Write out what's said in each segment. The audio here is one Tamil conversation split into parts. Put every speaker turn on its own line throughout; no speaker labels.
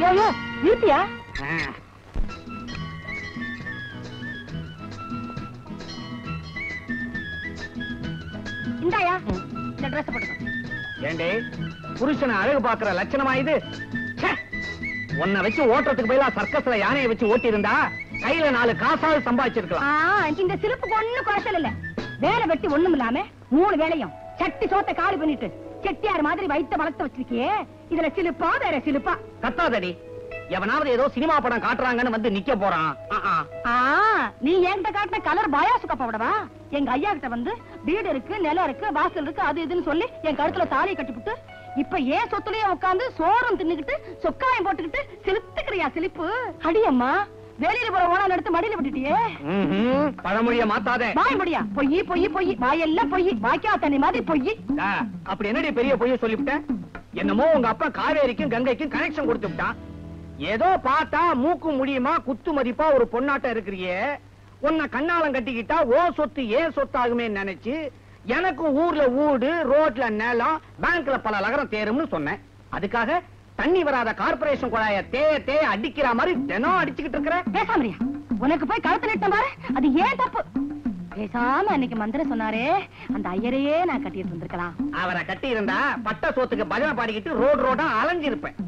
யோ யோ இருப்பியா இந்தாயா இந்த ட்ரெஸ் போட்டுக்கோ.
ஏண்டே புருஷனை அழகு பாக்குற லட்சணமா இது! உன்னை வச்சு ஓட்டுறதுக்கு பதிலா சர்க்கஸ்ல யானையை வச்சு ஓட்டி இருந்தா கையில நாலு காசாவது சம்பாதிச்சிருக்கலாம்.
ஆ, இந்த சிரிப்புக்கு ஒண்ணும் குறைச்சல் இல்ல. வேலை வெட்டி ஒண்ணும் இல்லாம மூணு வேலையும் சட்டி சோத்த காலி பண்ணிட்டு செட்டியார் மாதிரி வயித்த வளர்த்து வச்சிருக்கியே. இதுல சிலுப்பா வேற சிலுப்பா.
கத்தாதடி. எவனாவது ஏதோ சினிமா படம் காட்டுறாங்கன்னு வந்து நிக்க போறான்.
நீ என்கிட்ட காட்டின கலர் பயாசு கப்பவிடவா எங்க ஐயா கிட்ட வந்து வீடு இருக்கு நிலம் இருக்கு வாசல் இருக்கு அது இதுன்னு சொல்லி என் கழுத்துல தாலியை கட்டிப்புட்டு இப்ப ஏன் சொத்துலயே உட்கார்ந்து சோறும் தின்னுகிட்டு சொக்காயம் போட்டுக்கிட்டு சிலுத்துக்கிறியா சிலிப்பு? அடியம்மா. வெளியில போற ஓனா எடுத்து மடியில விட்டுட்டியே.
பழமொழிய மாத்தாதே.
வாய் முடியா பொய் பொய் பொய். வாயெல்லாம் பொய். வாய்க்கா தண்ணி மாதிரி பொய்.
அப்படி என்னடி பெரிய பொய்ய சொல்லிவிட்டேன் என்னமோ உங்க அப்பா காவேரிக்கும் கங்கைக்கும் கனெக்ஷன் கொடுத்து விட்டான் ஏதோ பார்த்தா மூக்கு முடியுமா குத்து மதிப்பா ஒரு பொண்ணாட்டம் இருக்கிறியே. உன்னை கண்ணாலம் கட்டிக்கிட்டா ஓ சொத்து ஏன் சொத்தாகுமே நினைச்சு எனக்கு ஊர்ல வீடு ரோட்ல நிலம் பேங்க்ல பல லகரம் தேரும்னு சொன்னேன். அதுக்காக தண்ணி வராத கார்ப்பரேஷன் குழாய தே தே அடிக்கிற மாதிரி தினம் அடிச்சுக்கிட்டு இருக்கிற.
பேசாமரியா உனக்கு போய் கழுத்து நிட்ட பாரு. அது ஏன் தப்பு? பேசாம அன்னைக்கு மந்திரம் சொன்னாரே அந்த ஐயரையே நான் கட்டிட்டு வந்திருக்கலாம்.
அவரை கட்டி இருந்தா பட்ட சோத்துக்கு பஜனை பாடிக்கிட்டு ரோடு ரோடா அலைஞ்சிருப்பேன்.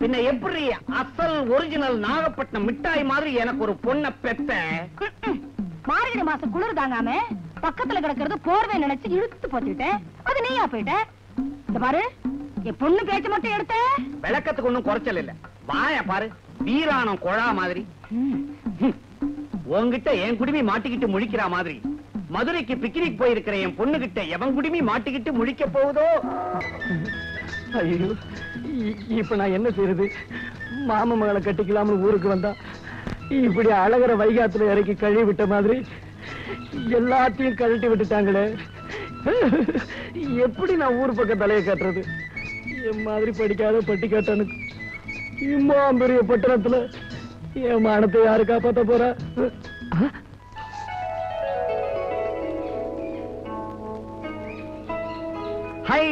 பின்ன எப்படி அசல் ஒரிஜினல் நாகப்பட்டினம் மிட்டாய் மாதிரி எனக்கு ஒரு பொண்ண பெத்த.
மார்கழி மாசம் குளிர் தாங்காம பக்கத்துல கிடக்கிறது போர்வை நினைச்சு இழுத்து போட்டுட்டேன் அது நீயா போயிட்ட? பாரு. என் பொண்ணு பேச்சு மட்டும் எடுத்த?
விளக்கத்துக்கு ஒண்ணும் குறைச்சல் இல்ல. வாய பாரு வீராணம் குழா மாதிரி. உன்கிட்ட என் குடுமி மாட்டிக்கிட்டு முழிக்கிற மாதிரி. மதுரைக்கு பிக்னிக் போயிருக்கிற என் பொண்ணு கிட்ட எவன் குடுமி மாட்டிக்கிட்டு முழிக்க போகுதோ?
ஐயோ இப்ப நான் என்ன செய்யறது மாம மகளை கட்டிக்கலாம்னு ஊருக்கு வந்தா இப்படி அழகிற வைகாத்துல இறக்கி கழுவி விட்ட மாதிரி எல்லாத்தையும் கழட்டி விட்டுட்டாங்களே. எப்படி நான் ஊர் பக்கம் தலையை காட்டுறது? என் மாதிரி படிக்காத பட்டிக்காட்டனுக்கு. இம்மா பெரிய பட்டணத்துல என் மானத்தை யாரு காப்பாத்த போறா? ஹை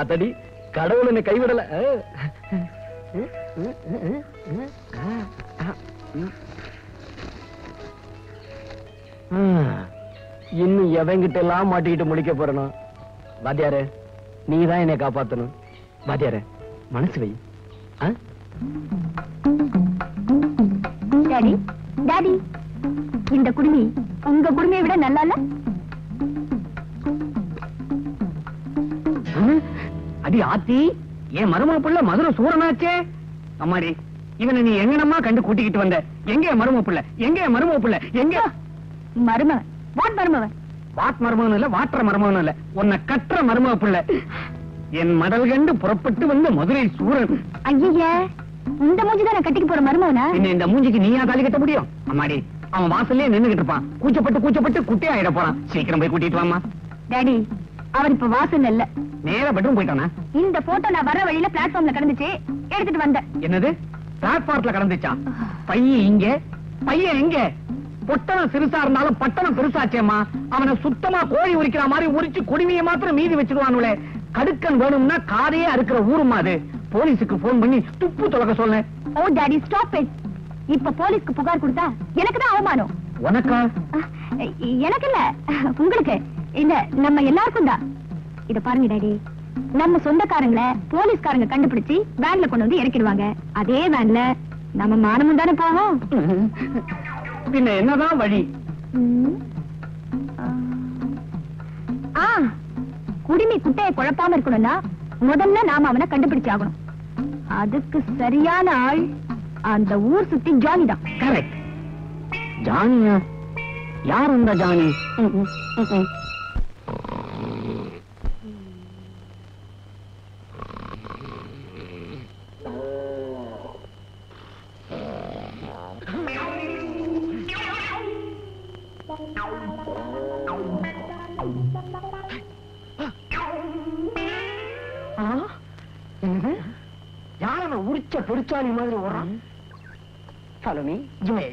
அத்தடி கடவுள் என்ன கைவிடல. இன்னும் எவங்கிட்ட எல்லாம் மாட்டிக்கிட்டு முடிக்க போறணும் வாத்தியாரு நீ தான் என்னை காப்பாத்தணும். வாத்தியாரே மனசு வை?
டாடி டாடி இந்த குடுமி உங்க குடுமியை விட நல்லா இல்ல?
அடி ஆத்தி என் மருமக புள்ள மதுரை சூரனாச்சே. அம்மாடி இவனை நீ எங்கனமா கண்டு கூட்டிக்கிட்டு வந்த? எங்க என் மருமக புள்ள? எங்க என் மருமக புள்ள? எங்க?
மருமவன் வாட் மருமவன்
வாட் மருமகன் இல்ல வாட்டுற மருமகன் இல்ல. உன்னை கட்டுற மருமக புள்ள. என் மடல் கண்டு புறப்பட்டு வந்த மதுரை சூரன்.
ஐய இந்த மூஞ்சி தான் கட்டிக்கு போற மருமவனா
என்ன இந்த மூஞ்சிக்கு நீயா தாலி கட்ட முடியும்? அம்மாடி அவன் வாசல்லே நின்னுகிட்டு இருப்பான். கூச்சப்பட்டு கூச்சப்பட்டு குட்டியாயிட போறான். சீக்கிரம் போய் கூட்டிட்டு வாமா
டாடி அவர் இப்ப வாசல் இல்ல.
நேரா பெட்ரூம் போயிட்டானா?
இந்த போட்டோ நான் வர வழியில பிளாட்ஃபார்ம்ல கிடந்துச்சு. எடுத்துட்டு வந்தேன்.
என்னது? பிளாட்பார்ட்ல கடந்துச்சா? பையன் இங்க பையன் எங்க பொட்டணம் சிறுசா இருந்தாலும் பட்டணம் பெருசாச்சேம்மா. அவனை சுத்தமா கோழி உரிக்கிற மாதிரி உரிச்சு குடிமையை மாத்திரம் மீதி வச்சிருவானுங்களே கடுக்கன் வேணும்னா காதையே அறுக்கிற ஊருமா அது. போலீஸுக்கு போன் பண்ணி துப்பு தொலைக்க சொல்ல.
ஓ டாடி ஸ்டாப் இட் இப்ப போலீஸ்க்கு புகார் கொடுத்தா எனக்கு தான் அவமானம்.
உனக்கா?
எனக்கு இல்ல உங்களுக்கு. இல்ல நம்ம எல்லாருக்கும் தான். இத பாருங்க டாடி. நம்ம சொந்தக்காரங்கள போலீஸ்காரங்க கண்டுபிடிச்சு வேன்ல கொண்டு வந்து இறக்கிடுவாங்க. அதே வேன்ல நம்ம மானமும் தானே போவோம்?
பின்ன என்னதான் வழி.
ஆ. குடிமி குட்டைய குழப்பாம இருக்கணும்னா முதல்ல நாம அவனை கண்டுபிடிச்சாகணும். அதுக்கு சரியான ஆள் அந்த ஊர் சுத்தி ஜானி தான்.
கரெக்ட் ஜானியா? யார் அந்த ஜானி? யார உரிச்ச பொறிச்சாணி மாதிரி ஓடுறான் Follow me. Joy.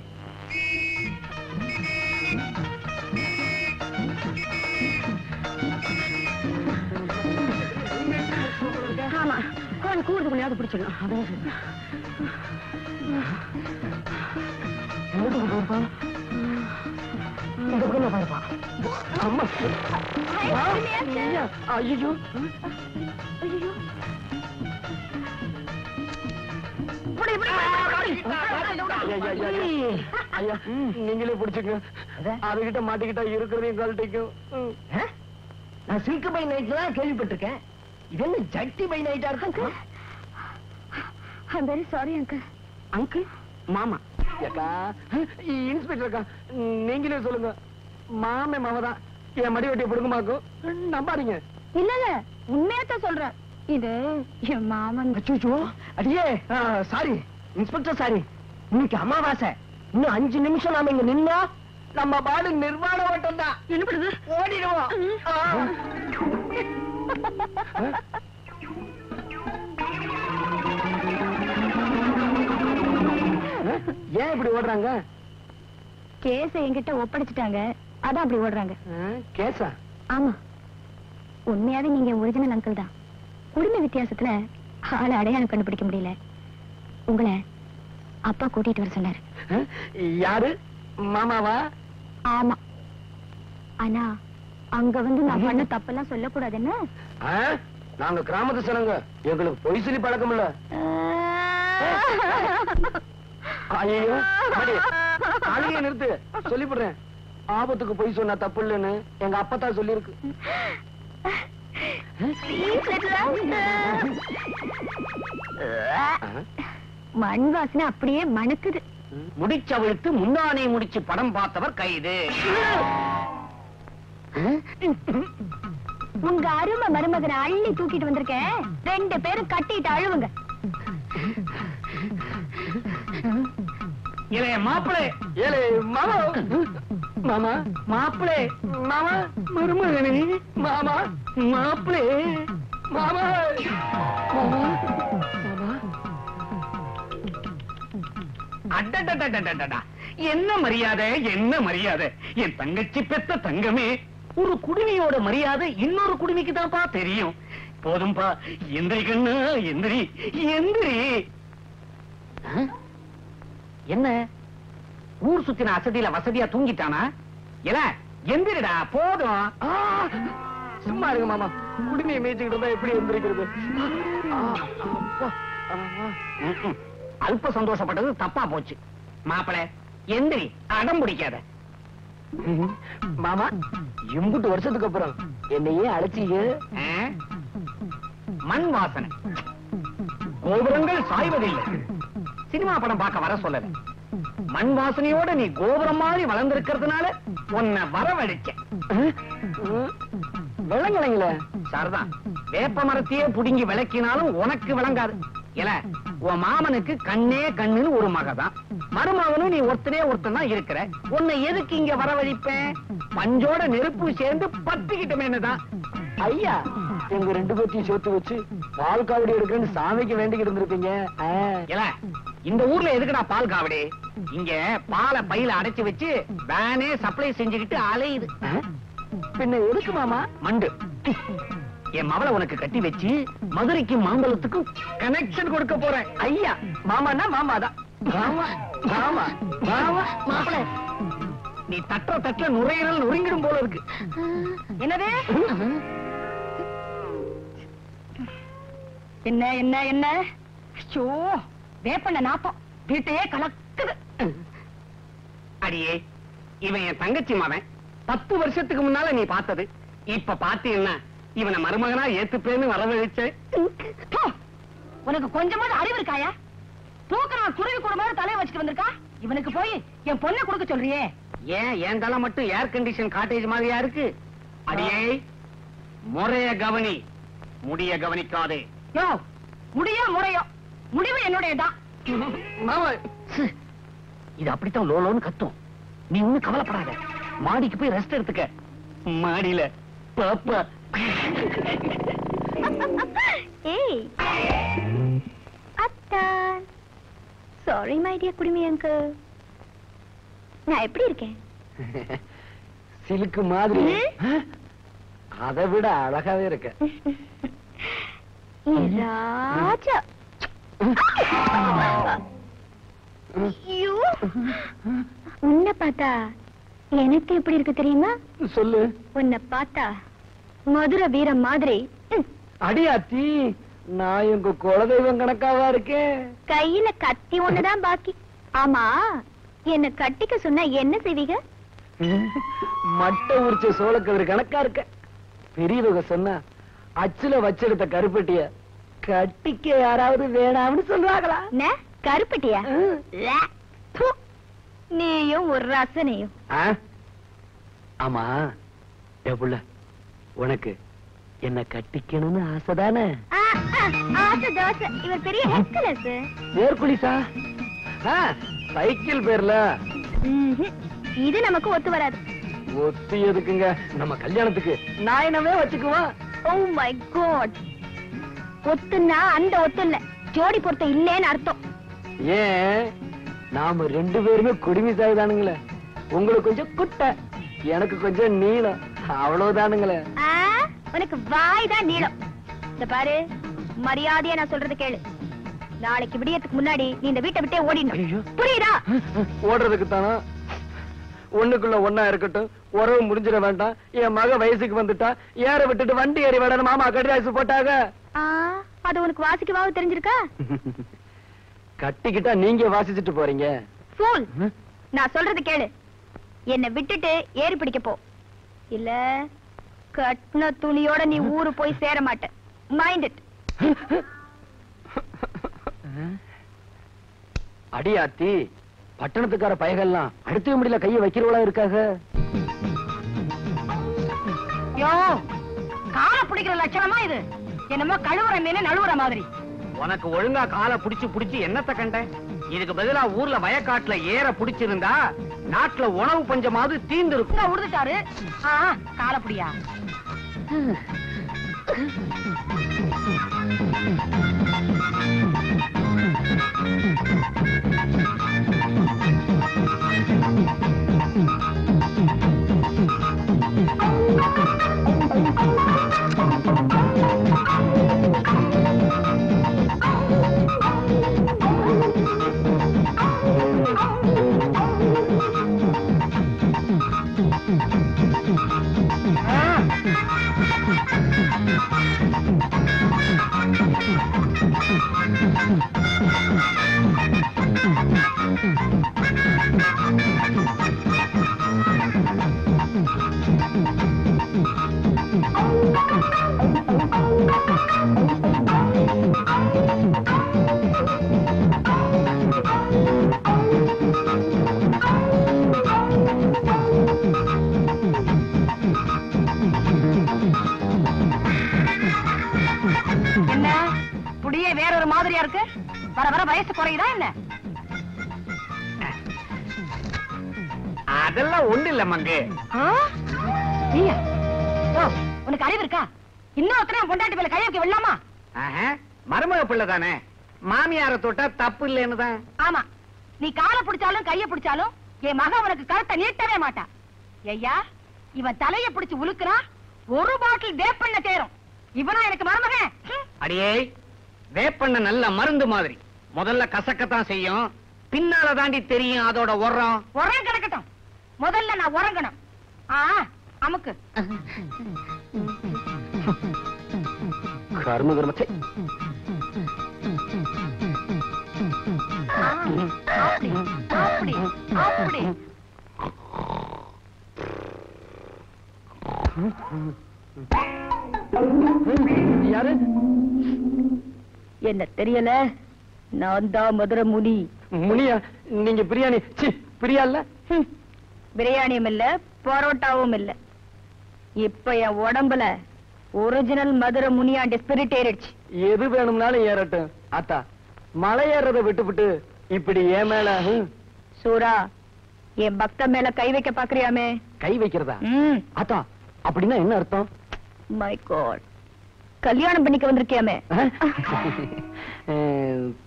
ஆமா அது கூடுதல் பிடிச்சிடலாம். அதான்
கொண்டு வரப்பா இந்த பக்கம் பாருப்பா அம்மா. ஐயா, நீங்களே பிடிச்சுங்க அதுகிட்ட மாட்டிக்கிட்டா இருக்கிறதையும் கழட்டிக்கும்.
நான் சில்க் பை நைட் தான் கேள்விப்பட்டிருக்கேன் இது என்ன ஜட்டி பை நைட்டா இருக்கும்
I'm very sorry, uncle.
Uncle மாமா
ஏக்கா. இன்ஸ்பெக்டர் அக்கா நீங்களே சொல்லுங்க. மாமே மாமதான் என் மடி வெட்டிய பிடுங்கமாக்கும் நம்பாதீங்க.
இல்ல இல்ல உண்மையாத்தான் சொல்றேன். இது என் மாமன்.
அச்சோ அடியே சாரி இன்ஸ்பெக்டர் சாரி. இன்னைக்கு அமாவாசை. இன்னும் அஞ்சு நிமிஷம் நாம இங்க நின்னா நம்ம பாடு நிர்வாண ஓட்டம் தான். ஓடிடுவோம்.
ஏன் இப்படி ஓடுறாங்க?
கேஸ என்கிட்ட ஒப்படைச்சிட்டாங்க. அதான் அப்படி ஓடுறாங்க.
கேஸா?
ஆமா. உண்மையாவே நீங்க ஒரிஜினல் அங்கிள் தான். குடும்ப வித்தியாசத்துல ஆளை அடையாளம் கண்டுபிடிக்க முடியல. உங்களை அப்பா கூட்டிட்டு வர சொன்னாரு.
யாரு? மாமாவா?
ஆமா. ஆனா அங்க வந்து நான் பண்ண தப்பெல்லாம் சொல்லக்கூடாதுன்னு
ஆ, நாங்க கிராமத்து சனங்க எங்களுக்கு பொய் சொல்லி பழக்கம் இல்ல. ஐயோ அழுகைய நிறுத்து. சொல்லிவிடுறேன். ஆபத்துக்கு பொய் சொன்னா தப்பு இல்லைன்னு எங்க அப்பா சொல்லியிருக்கு.
மண் வாசனை அப்படியே மணக்குது.
முடிச்சவிழ்த்து முந்தானை முடிச்சு படம் பார்த்தவர் கைது.
உங்க அருமை மருமகனை அள்ளி தூக்கிட்டு வந்திருக்கேன். ரெண்டு பேரும் கட்டிட்டு அழுவுங்க.
இளைய மாப்பிளே.
ஏலே மாமா. மாமா.
மாப்பிளே.
மாமா.
மருமகனே.
மாமா.
மாப்பிளே.
மாமா. மாமா.
அடடடடடடடா. என்ன மரியாதை என்ன மரியாதை? என் தங்கச்சி பெத்த தங்கமே ஒரு குடுமியோட மரியாதை இன்னொரு குடுமிக்கு தான்ப்பா தெரியும். போதும்பா. எந்திரி கண்ணு எந்திரி. எந்திரி? என்ன? ஊர் சுத்தின அசதியில வசதியா தூங்கிட்டானா? இல்ல எந்திரிடா போதும்.
சும்மா இருங்க மாமா. குடிமையை மேய்ச்சிக்கிட்டு இருந்தா எப்படி எந்திரிக்கிறது.
அல்ப சந்தோஷப்பட்டது தப்பா போச்சு. மாப்பிளை எந்திரி அடம் பிடிக்காத.
மாமா. எம்புட்டு வருஷத்துக்கு அப்புறம் என்னையே அழைச்சீங்க?
மண் வாசனை. கோபுரங்கள் சாய்வதில்லை. சினிமா படம் பார்க்க வர சொல்லல. மண் வாசனையோட நீ கோபுரம் மாதிரி வளர்ந்திருக்கிறதுனால உன்னை வரவழைச்சேன்.
விளங்கலைங்களே
சரிதான் வேப்ப மரத்தையே புடுங்கி விளக்கினாலும் உனக்கு விளங்காது. இல்ல உன் மாமனுக்கு கண்ணே கண்ணுன்னு ஒரு மகதான். மருமகனும் நீ ஒருத்தனே ஒருத்தன் தான் இருக்கிற. உன்னை எதுக்கு இங்க வரவழைப்பேன்? பஞ்சோட நெருப்பு சேர்ந்து பத்திக்கிட்டமே என்னதான்.
ஐயா எங்க ரெண்டு பேர்த்தையும் சேர்த்து வச்சு பால் காவடி எடுக்கிறேன்னு சாமிக்கு வேண்டிக்கிட்டு இருந்திருப்பீங்க.
இல்ல இந்த ஊர்ல எதுக்குடா பால் காவடி? இங்க பாலை பையில அடைச்சு வச்சு வேனே சப்ளை செஞ்சுக்கிட்டு அலையுது?
பின்ன எதுக்கு மாமா?
மண்டு. என் மவளை உனக்கு கட்டி வச்சு மதுரைக்கும் மாம்பழத்துக்கும் கனெக்ஷன் கொடுக்க போறேன்.
ஐயா மாமாதான் மாமா மாமா மாமா
மாப்பிள நீ தட்டுற தட்டுல நுரையீரல் நொறுங்கிடும் போல இருக்கு.
என்னது? என்ன என்ன என்ன? ஐயோ வேப்பண்ண நாத்தம். வீட்டையே கலக்குது.
அடியே இவன் என் தங்கச்சி மவன் பத்து வருஷத்துக்கு முன்னால நீ பார்த்தது. இப்ப பாத்தீங்கன்னா இவனை மருமகனா ஏத்துப்பேன்னு வரவழைச்சேன்.
போ. உனக்கு கொஞ்சமாவது அறிவு இருக்காயா? தூக்குறான் குருவி கூட மாதிரி தலையை வச்சுட்டு வந்திருக்கா? இவனுக்கு போய் என் பொண்ணை கொடுக்க சொல்றியே.
ஏன் என் தலை மட்டும் ஏர் கண்டிஷன் காட்டேஜ் மாதிரியா இருக்கு? அடியே முறைய கவனி. முடிய கவனிக்காதே.
யோ முடியோ முறையோ? முடிவு என்னுடையதான்
இது அப்படித்தான் லோலோன்னு கத்தும். நீ ஒண்ணு கவலைப்படாத. மாடிக்கு போய் ரெஸ்ட் எடுத்துக்க. மாடியில பாப்பா.
ஏய். அத்தான் சாரி மை டியர் குடிமி அங்கிள் நான் எப்படி இருக்கேன்?
சிலுக்கு மாதிரி. அதை விட அழகாவே இருக்க.
ராஜா. உன்னை பார்த்தா எனக்கு எப்படி இருக்கு தெரியுமா?
சொல்லு.
உன்னை பார்த்தா மதுரை வீரம் மாதிரி.
அடியாத்தி நான் எங்க குலதெய்வம் கணக்காவா இருக்கேன்?
கையில கத்தி ஒண்ணுதான் பாக்கி. ஆமா என்ன கட்டிக்க சொன்னா என்ன செய்வீங்க?
மட்டை உரிச்ச சோளக்கதிர் கணக்கா இருக்க. பெரியவங்க சொன்னா அச்சுல வச்செடுத்த கருப்பட்டிய கட்டிக்க யாராவது வேணாம்னு சொல்றாங்களா?
என்ன? கருப்பட்டியா. நீயும் ஒரு ரசனையும்?
ஆமா. புள்ள உனக்கு என்ன கட்டிக்கணும்னு ஆசைதானே
இவர் பெரிய
சைக்கிள் பேர்ல.
இது நமக்கு ஒத்து வராது.
ஒத்தி எதுக்குங்க? நம்ம கல்யாணத்துக்கு நாயனமே வச்சுக்குவோம்.
ஓ மை காட் ஒத்துன்னா அந்த ஒத்து இல்ல. ஜோடி பொருத்தம் இல்லேன்னு அர்த்தம்.
ஏன்? நாம ரெண்டு பேருமே குடுமி சாய்தானுங்களே. உங்களுக்கு கொஞ்சம் குட்டை எனக்கு கொஞ்சம் நீளம். அவ்வளவுதானுங்களே.
உனக்கு வாய் தான் நீளம். இந்த பாரு மரியாதையா நான் சொல்றது கேளு. நாளைக்கு விடியத்துக்கு முன்னாடி நீ இந்த வீட்டை விட்டே. ஓடிடணும். புரியுதா?
ஓடுறதுக்கு தானா ஒண்ணுக்குள்ள ஒண்ணா இருக்கட்டும். உறவு முடிஞ்சிட வேண்டாம். என் மக வயசுக்கு வந்துட்டா. ஏற விட்டுட்டு வண்டி ஏறி விடணும் மாமா கடிதாசு போட்டாங்க
அது உனக்கு வாசிக்கவாவது தெரிஞ்சிருக்கா?
கட்டிக்கிட்டா நீங்க வாசிச்சுட்டு போறீங்க.
ஃபூல் நான் சொல்றது கேளு. என்னை விட்டுட்டு ஏறி பிடிக்க போ. இல்ல கட்டின துணியோட நீ ஊரு போய் சேர மாட்ட. மைண்ட் இட்
அடியாத்தி பட்டணத்துக்கார பயகெல்லாம் அடுத்த முடியல கைய வைக்கிறவளா இருக்காக?
யோ கால பிடிக்கிற லட்சணமா இது? என்னமோ கழுவுற மீன் நழுவுற மாதிரி.
உனக்கு ஒழுங்கா காலை புடிச்சு புடிச்சு என்னத்த கண்ட இதுக்கு பதிலா ஊர்ல வயக்காட்டுல ஏற புடிச்சிருந்தா நாட்டுல உணவு பஞ்சமாவது தீந்து இருக்கும்
உடுதுட்டாரு ஆ கால புடியா? என்ன
அதெல்லாம் ஒண்ணு இல்ல மங்கு.
உனக்கு அறிவு இருக்கா? இன்னொருத்தர பொண்டாட்டி மேல கை வைக்க விடலாமா?
மருமக பிள்ளை தானே. மாமியார தொட்டா தப்பு இல்லைன்னு தான்.
ஆமா. நீ காலை பிடிச்சாலும் கைய பிடிச்சாலும் என் மகன் உனக்கு கருத்தை நீட்டவே மாட்டா. ஐயா இவன் தலைய பிடிச்சு உலுக்குறான் ஒரு பாட்டில் வேப்பண்ண தேரும். இவனா எனக்கு மருமகன்.
அடியே வேப்பண்ண நல்ல மருந்து மாதிரி. முதல்ல கசக்கத்தான் செய்யும். பின்னால தாண்டி தெரியும் அதோட உரம்.
உரம் கிடக்கட்டும் முதல்ல நான் உறங்கணும். ஆ அமுக்கு.
கர்ம கர்ம ச்சே.
ஆ, அப்படி அப்படி அப்படி
யாரு?
என்ன தெரியல? நான் தான் மதுரை முனி
முனியா நீங்க பிரியாணி சி பிரியா இல்ல.
பிரியாணியும் இல்ல பரோட்டாவும் இல்ல. இப்ப என் உடம்புல ஒரிஜினல் மதுரை முனியாண்டி ஸ்பிரிட் ஏறிடுச்சு.
எது வேணும்னாலும் ஏறட்டும். அத்தா மலை ஏறத விட்டுவிட்டு இப்படி ஏன் மேல?
சூரா என் பக்த மேல கை வைக்க பாக்குறியாமே?
கை வைக்கிறதா? அத்தா அப்படின்னா என்ன அர்த்தம்?
மை காட் கல்யாணம் பண்ணிக்க வந்திருக்கியாமே?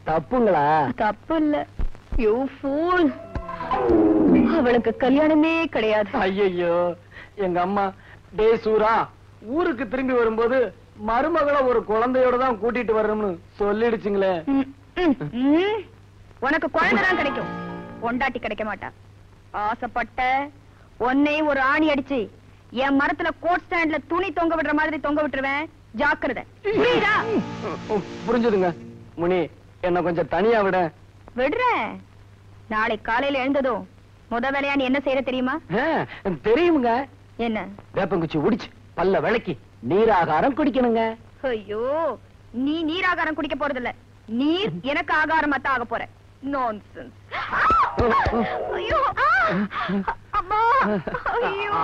தப்புங்களா?
தப்பு இல்ல. யூ ஃபூல் அவளுக்கு கல்யாணமே கிடையாது.
ஐயோ எங்க அம்மா டே சூரா ஊருக்கு திரும்பி வரும்போது மருமகளை ஒரு குழந்தையோட தான் கூட்டிட்டு வர்றோம்னு சொல்லிடுச்சுங்களே.
உனக்கு குழந்தைதான் கிடைக்கும். பொண்டாட்டி கிடைக்க மாட்டா. ஆசைப்பட்ட உன்னையும் ஒரு ஆணி அடிச்சு என் மரத்துல கோட் ஸ்டாண்ட்ல துணி தொங்க விடுற மாதிரி தொங்க விட்டுருவேன். ஜாக்கிரதை. புரியுதா
புரிஞ்சுதுங்க. முனி என்ன கொஞ்சம் தனியா விட.
விடுறேன். நாளை காலையில எழுந்ததும் முத வேலையா நீ என்ன செய்யற தெரியுமா?
தெரியுமுங்க.
என்ன?
வேப்பங்குச்சி உடிச்சு பல்ல விளக்கி நீராகாரம் குடிக்கணுங்க.
ஐயோ நீ நீர் ஆகாரம் குடிக்க போறதில்ல. நீர் எனக்கு ஆகாரமா தான் ஆக போற.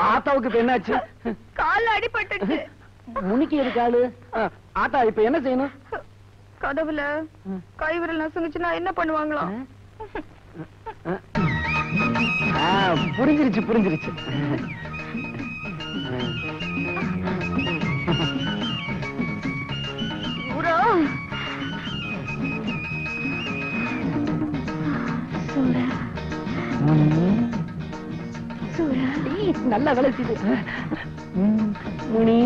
ஆத்தாவுக்கு என்னாச்சு?
கால்ல அடிபட்டுச்சு.
முனிக்கு ஆ, ஆத்தா இப்ப என்ன செய்யணும்?
கதவுல கைவிரல் நசுங்குச்சுன்னா என்ன பண்ணுவாங்களாம்?
ஆ, புரிஞ்சிருச்சு புரிஞ்சிருச்சு. நல்லா வேலை செய்யுது முனி.